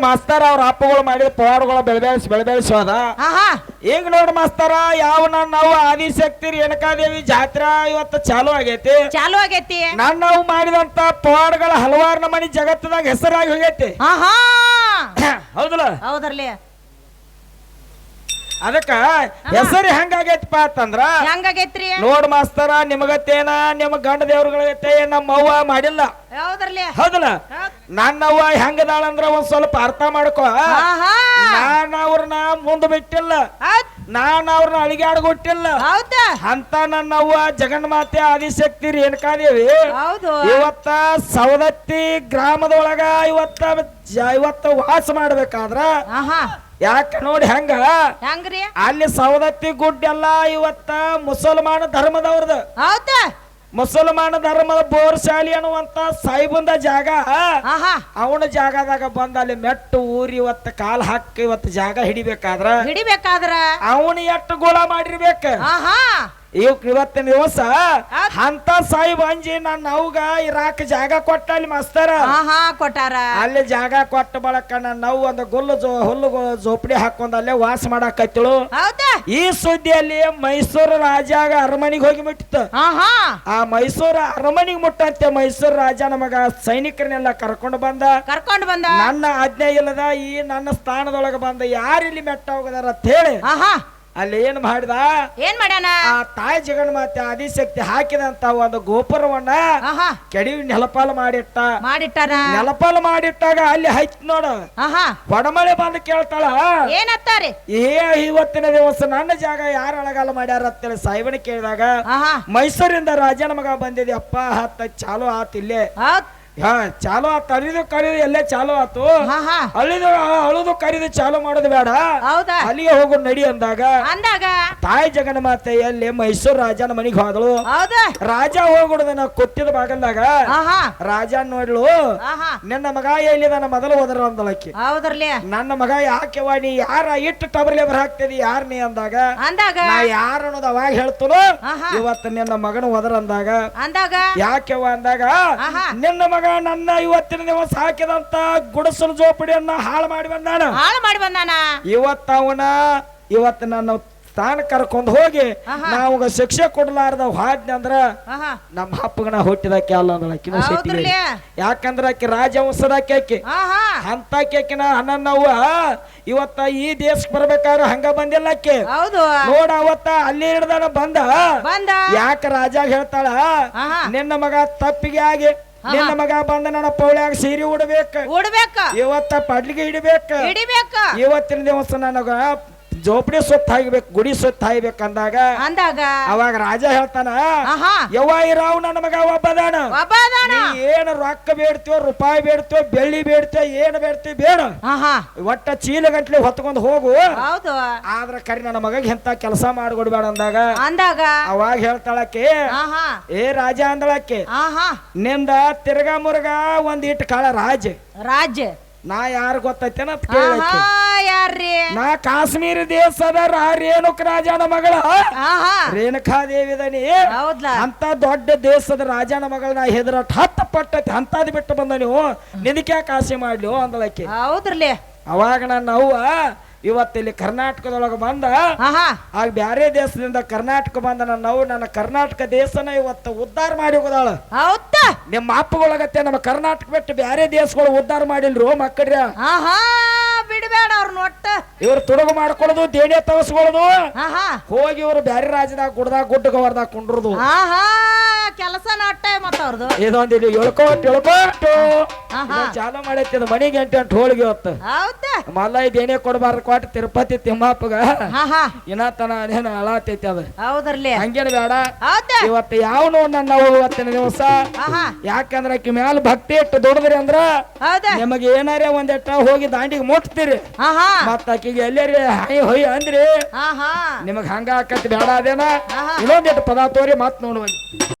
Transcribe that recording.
ಮಾಸ್ತರ ಅವ್ರ ಅಪ್ಪಗಳು ಮಾಡಿದ ಪವಾಡಗಳು ಬೆಳೆಬೇಳಿಸಿ ಬೆಳೆಬೇಳಿಸೋದ ಹೋದ ಈಗ ನೋಡ್ ಮಾಸ್ತಾರ ಯಾವ ನಾವು ಆದಿಶಕ್ತಿ ರೇಣುಕಾದೇವಿ ಜಾತ್ರಾ ಇವತ್ತು ಚಾಲು ಆಗೈತಿ. ಚಾಲು ಆಗೈತಿ. ನನ್ನ ನಾವು ಮಾಡಿದಂತ ಪವಾಡಗಳ ಹಲವಾರು ನಮನಿ ಜಗತ್ತದಾಗ ಹೆಸರಾಗಿ ಹೋಗೈತಿ. ಹೌದಲ್ಲ? ಹೌದರ್ಲಿ. ಅದಕ್ಕ ಹೆಸರು ಹೆಂಗಾಗೈತಿ ಅಂತಂದ್ರ ಹೆಂಗಾಗೈತ್ರಿ? ನೋಡ್ ಮಾಸ್ತರ ನಿಮಗತ್ತೇನ ನಿಮ್ ಗಂಡ ದೇವ್ರಗಳಗತ್ತೆ ನಮ್ಮ ಅವ್ವ ಮಾಡಿಲ್ಲ. ಹೌದಲ್ಲ? ನನ್ನವ್ವ ಹೆಂಗದಾಳಂದ್ರ ಒಂದ್ ಸ್ವಲ್ಪ ಅರ್ಥ ಮಾಡ್ಕೋ. ನಾನ್ ಅವ್ರನ್ನ ಮುಂದ್ ಬಿಟ್ಟಿಲ್ಲ. ನಾನ್ ಅವ್ರನ್ನ ಅಳಿಗಾಡ್ಗೊಟ್ಟಿಲ್ಲ. ಅಂತ ನನ್ನವ್ವ ಜಗನ್ಮಾತೆ ಆದಿಶಕ್ತಿ ರೇಣುಕಾದೇವಿ ಹೌದು. ಇವತ್ತ ಸವದತ್ತಿ ಗ್ರಾಮದೊಳಗ ಇವತ್ತ ಇವತ್ತ ವಾಸ ಮಾಡ್ಬೇಕಾದ್ರ? ಯಾಕ ನೋಡಿ ಹೆಂಗ? ಹೆಂಗ್ರಿ? ಅಲ್ಲಿ ಸವದತ್ತಿ ಗುಡ್ಡೆಲ್ಲ ಇವತ್ತ ಮುಸಲ್ಮಾನ ಧರ್ಮದವ್ರದ. ಹೌದಾ. ಮುಸಲ್ಮಾನ ಧರ್ಮದ ಬೋರ್ಶಾಲಿ ಅನ್ನುವಂತ ಸಾಹಿಬಂದ ಜಾಗ ಆಹಾ. ಅವನ ಜಾಗದಾಗ ಬಂದ ಅಲ್ಲಿ ಮೆಟ್ಟು ಊರಿ ಇವತ್ತ ಕಾಲ್ ಹಾಕಿ ಇವತ್ತು ಜಾಗ ಹಿಡಿಬೇಕಾದ್ರ ಹಿಡಿಬೇಕಾದ್ರ? ಅವನು ಎಷ್ಟು ಗೋಳ ಮಾಡಿರ್ಬೇಕು? ಆಹಾ. ಇವ್ ಇವತ್ತಿನ ದಿವಸ ಹಂತ ಅಂತ ಸಾಯಿಬ್ ಅಂಜಿ ನನ್ನ ಅವ್ಗ ಇರಾಕ ಜಾಗ ಕೊಟ್ಟ ಅಲ್ಲಿ ಮಾಸ್ತರ ಕೊಟ್ಟಾರ. ಅಲ್ಲಿ ಜಾಗ ಕೊಟ್ಟ ಬಳಕ ನನ್ನ ನಾವು ಒಂದು ಗುಲ್ಲು ಜೋ ಹುಲ್ಲು ಜೋಪಡಿ ಹಾಕೊಂಡ್ ಅಲ್ಲೇ ವಾಸ ಮಾಡಾಕತ್ತಿಳು. ಈ ಸುದ್ದಿಯಲ್ಲಿ ಮೈಸೂರು ರಾಜಾಗ ಅರಮನೆಗೆ ಹೋಗಿ ಮುಟ್ಟಿತ್ತು. ಆಹಾ. ಆ ಮೈಸೂರು ಅರಮನೆಗೆ ಮುಟ್ಟಂತೆ ಮೈಸೂರು ರಾಜ ನಮಗ ಸೈನಿಕರನ್ನೆಲ್ಲ ಕರ್ಕೊಂಡು ಬಂದ. ಕರ್ಕೊಂಡ್ ಬಂದ? ನನ್ನ ಆಜ್ಞೆ ಇಲ್ಲದ ಈ ನನ್ನ ಸ್ಥಾನದೊಳಗೆ ಬಂದ ಯಾರಿಲ್ಲಿ ಮೆಟ್ಟ ಹೋಗದಾರ ಅಂತ ಹೇಳಿ. ಆಹಾ. ಅಲ್ಲಿ ಏನ್ ಮಾಡಿದ? ಏನ್ ಮಾಡ್ಯಾನ? ಆ ತಾಯಿ ಜಗನ್ಮಾತೆ ಆದಿಶಕ್ತಿ ಹಾಕಿದಂತ ಒಂದು ಗೋಪುರವನ್ನ ಆಹಾ. ಕೆಡಿ ನೆಲಪಾಲು ಮಾಡಿಟ್ಟ. ಮಾಡಿಟ್ಟಾರ ನೆಲಪಾಲು ಮಾಡಿಟ್ಟಾಗ ಅಲ್ಲಿ ಹೈತ್ ನೋಡ. ಆಹಾ. ಹೊಡಮಳೆ ಬಂದು ಕೇಳ್ತಾಳ. ಏನತ್ತಾರಿ? ಏ ಇವತ್ತಿನ ದಿವಸ ನನ್ನ ಜಾಗ ಯಾರ ಅಳಗಾಲ ಮಾಡ್ಯಾರ ಅಂತೇಳಿ ಸಾಹೇಬನ ಕೇಳಿದಾಗ ಆಹಾ. ಮೈಸೂರಿಂದ ರಾಜನ ಮಗ ಬಂದಿದೆ ಅಪ್ಪ ಹತ್ತ ಚಾಲು ಆತ ಇಲ್ಲೇ. ಹಾ ಚಾಲು ಆ ಕರಿದು ಕರಿದು ಎಲ್ಲೇ ಚಾಲು ಆತು? ಹಾ ಅಳಿದು ಅಳುದು ಕರಿದು ಚಾಲು ಮಾಡೋದು ಬೇಡ. ಹೌದಾ? ಅಲ್ಲಿಗೆ ಹೋಗು ನಡಿ ಅಂದಾಗ. ಅಂದಾಗ? ತಾಯಿ ಜಗನ್ಮಾತೆ ಎಲ್ಲಿ ಮೈಸೂರು ರಾಜನ ಮನೆಗೆ ಹೋದಳು. ಹೌದಾ. ರಾಜ ಹೋಗುಡದನ ಕೊಟ್ಟಿದ ಬಾಗಲ್ದಾಗ. ಬಾಗಂದಾಗ ರಾಜ ನೋಡ್ಲು ನಿನ್ನ ಮಗ ಎಲ್ಲಿದಾನ ಮೊದಲು ಹೋದ್ರ ಅಂದಳಕ್ಕೆ. ನನ್ನ ಮಗ ಯಾಕೆ ನೀ ಯಾರ ಇಟ್ಟು ಟಬರ್ಲೆ ಹಾಕ್ತೇವಿ ಯಾರ ನೀ ಅಂದಾಗ? ಅಂದಾಗ? ನಾ ಯಾರ ಅನ್ನೋದು ಅವಾಗ ಹೇಳ್ತನು ಆಹಾ. ಇವತ್ತು ನಿನ್ನ ಮಗನ ಹೋದ್ರ ಅಂದಾಗ? ಅಂದಾಗ? ಯಾಕೆವ ಅಂದಾಗ. ನಿನ್ನ ಮಗ ನನ್ನ ಇವತ್ತಿನ ದಿವಸ ಹಾಕಿದಂತ ಗುಡಸಲು ಜೋಪಡಿಯನ್ನ ಹಾಳು ಮಾಡಿ ಬಂದಾನ. ಹಾಳು ಮಾಡಿ ಬಂದಾನ? ಇವತ್ತ ಅವನ ಇವತ್ತು ನನ್ನ ಸ್ಥಾನ ಕರ್ಕೊಂಡು ಹೋಗಿ. ನಾವು ಶಿಕ್ಷೆ ಕೊಡಲಾರದ ಹಾದ್ನಿ ಅಂದ್ರ ನಮ್ಮ ಅಪ್ಪಗನ ಹುಟ್ಟಿದಕ್ಕೆ ಅಲ್ಲ ಅಂದ್ರೆ ಆಕಿನ. ಹೌದ್ರಲಿ ಯಾಕಂದ್ರ ಆಕಿ ರಾಜವಂಶದಾಕೆ ಆಕಿ ಆಹಾ. ಅಂತ ಕೇಕಿನ ಹನ್ನನ್ನವ್ವ ಇವತ್ತ ಈ ದೇಶಕ್ಕೆ ಬರ್ಬೇಕಾದ್ರೆ ಹಂಗ ಬಂದಿಲ್ಲ ಆಕಿ. ನೋಡ ಅವತ್ತ ಅಲ್ಲಿ ಹಿಡ್ದಾನ ಬಂದ. ಬಂದ. ಯಾಕ ರಾಜ ಹೇಳ್ತಾಳ ನಿನ್ನ ಮಗ ತಪ್ಪಿಗೆ ಆಗಿ ನಿನ್ನ ಮಗ ಬಂದ ನನ್ನ ಪೌಳ್ಯಾಗ ಸೀರೆ ಉಡ್ಬೇಕ. ಉಡ್ಬೇಕ. ಇವತ್ತ ಪಡ್ಲಿಗೆ ಹಿಡಿಬೇಕ ಹಿಡಿಬೇಕ ಇವತ್ತಿನ ದಿವಸ ನನಗ ಜೋಪಡಿ ಸೊತ್ತು ಹಾಯ್ಬೇಕು ಗುಡಿ ಸೊತ್ತು ಹಾಯ್ಬೇಕು ಅಂದಾಗ ಅಂದಾಗ ಅವಾಗ ರಾಜ ಹೇಳ್ತಾನ ಯವ್ವ ಇರಾವ್ ನನ್ನ ಮಗ ಒಬ್ಬದಾನ. ಏನ್ ರೊಕ್ಕ ಬೇಡ್ತೀವೋ ರೂಪಾಯಿ ಬೇಡ್ತೀವೋ ಬೆಳ್ಳಿ ಬೇಡ್ತೀವೋ ಏನ್ ಬೇಡ್ತೀವಿ ಬೇಡ. ಒಟ್ಟ ಚೀಲ ಗಂಟ್ಲೆ ಹೊತ್ಕೊಂಡ್ ಹೋಗು. ಹೌದು. ಆದ್ರ ಕರಿ ನನ್ನ ಮಗ ಎಂತ ಕೆಲಸ ಮಾಡ್ಕೊಡ್ಬೇಡ ಅಂದಾಗ ಅಂದಾಗ ಅವಾಗ ಹೇಳ್ತಾಳಕ್ಕೆ ಏ ರಾಜ ಅಂದಳಕ್ಕೆ ನಿಂದ ತಿರ್ಗಾ ಮುರ್ಗ ಒಂದ್ ಇಟ್ಟು ಕಾಳ ರಾಜ. ರಾಜ. ನಾ ಯಾರು ಗೊತ್ತೈತೇನ ಯಾರ್ರಿ ನಾ ಕಾಶ್ಮೀರ ದೇಶದ ರಾ- ರೇಣುಕ ರಾಜನ ಮಗಳ. ಆಹಾ. ರೇಣುಕಾದೇವಿ ದನಿ ಹೌದ್ಲಾ? ಅಂತ ದೊಡ್ಡ ದೇಶದ ರಾಜನ ಮಗಳ ನಾ ಹೆದರಟ್ ಹತ್ತ ಪಟ್ಟತಿ ಅಂತದ್ ಬಿಟ್ಟು ಬಂದ ನೀವು. ನಿನಕ್ಕೆ ಕಾಸಿ ಮಾಡ್ಲಿ ಅಂದಳಕ್ಕೆ ಹೌದ್ರಲಿ. ಅವಾಗ ನನ್ನ ಅವ್ವ ಇವತ್ತಿಲ್ಲಿ ಕರ್ನಾಟಕದೊಳಗೆ ಬಂದ. ಆಹಾ. ಆಗ ಬ್ಯಾರೆ ದೇಶದಿಂದ ಕರ್ನಾಟಕ ಬಂದ ನನ್ನ ಅವ್ವ ನನ್ನ ಕರ್ನಾಟಕ ದೇಶನ ಇವತ್ತು ಉದ್ಧಾರ ಮಾಡಿ ಹೋಗದಾಳ. ಹೌದಾ ನಿಮ್ಮ ಅಪ್ಪಗಳಾಗತ್ತೆ ನಮ್ಮ ಕರ್ನಾಟಕ ಬಿಟ್ಟು ಬ್ಯಾರೆ ದೇಶಗಳು ಉದ್ಧಾರ ಮಾಡಿಲ್ರು ಮಕ್ಕಳ್ರ ಆಹಾ. ಬಿಡ್ಬೇಡ ಅವ್ರ ಒಟ್ಟ. ಇವ್ರು ತುಡುಗು ಮಾಡ್ಕೊಳ್ಳೋದು ದೇಣಿ ತಗಸ್ಕೊಳ್ಳೋದು. ಆಹಾ. ಹೋಗಿ ಇವ್ರು ಬ್ಯಾರೆ ರಾಜ್ಯದಾಗ ಕುಡ್ದಾಗ ಗುಡ್ಡ ಕವರ್ದಾಗ ಕುಂಡ್ರದು. ಆಹಾ ಕೆಲಸ ನಟ್ಟ ಮತ್ತ ಅವ್ರದ್ದು ಇದೊಂದು ಇಲ್ಲಿ ಎಳ್ಕೋಟು. ಇದೊಂದ್ ಚಾಲು ಮಾಡೈತಿ ಅದು ಮನೆಗೆ ಎಂಟು ಎಂಟು ಹೋಳಿಗೆ ಹೊತ್ತು. ಮಲ್ಲ ಇದೇನೇ ಕೊಡಬಾರ್ದು ಕೊಟ್ಟು ತಿರುಪತಿ ತಿಮ್ಮಪ್ಪಗ ಇನ್ನ ಅದೇನ ಅಳತೈತಿ ಅದು. ಹೌದ್ರಲ್ಲಿ. ಹಂಗೇನ ಬೇಡ. ಇವತ್ತು ಯಾವನು ನನ್ನ ಇವತ್ತಿನ ದಿವಸ? ಯಾಕಂದ್ರೆ ಆಕಿ ಮ್ಯಾಲ ಭಕ್ತಿ ಇಟ್ಟು ದುಡಿದ್ರಿ ಅಂದ್ರ ನಿಮಗೆ ಏನಾರೇ ಒಂದೆಟ್ಟ ಹೋಗಿ ದಾಂಡಿಗೆ ಮುಟ್ತೀರಿ. ಮತ್ತ ಆಕಿಗೆ ಎಲ್ಲರಿ ಹಾಯಿ ಹೊಯ್ ಅಂದ್ರಿ? ನಿಮಗ್ ಹಂಗ ಆಕತ್ ಬೇಡ ಅದೇನ. ಇನ್ನೊಂದಿಟ್ಟು ಪದ ತೋರಿ ಮತ್ ನೋಡುವ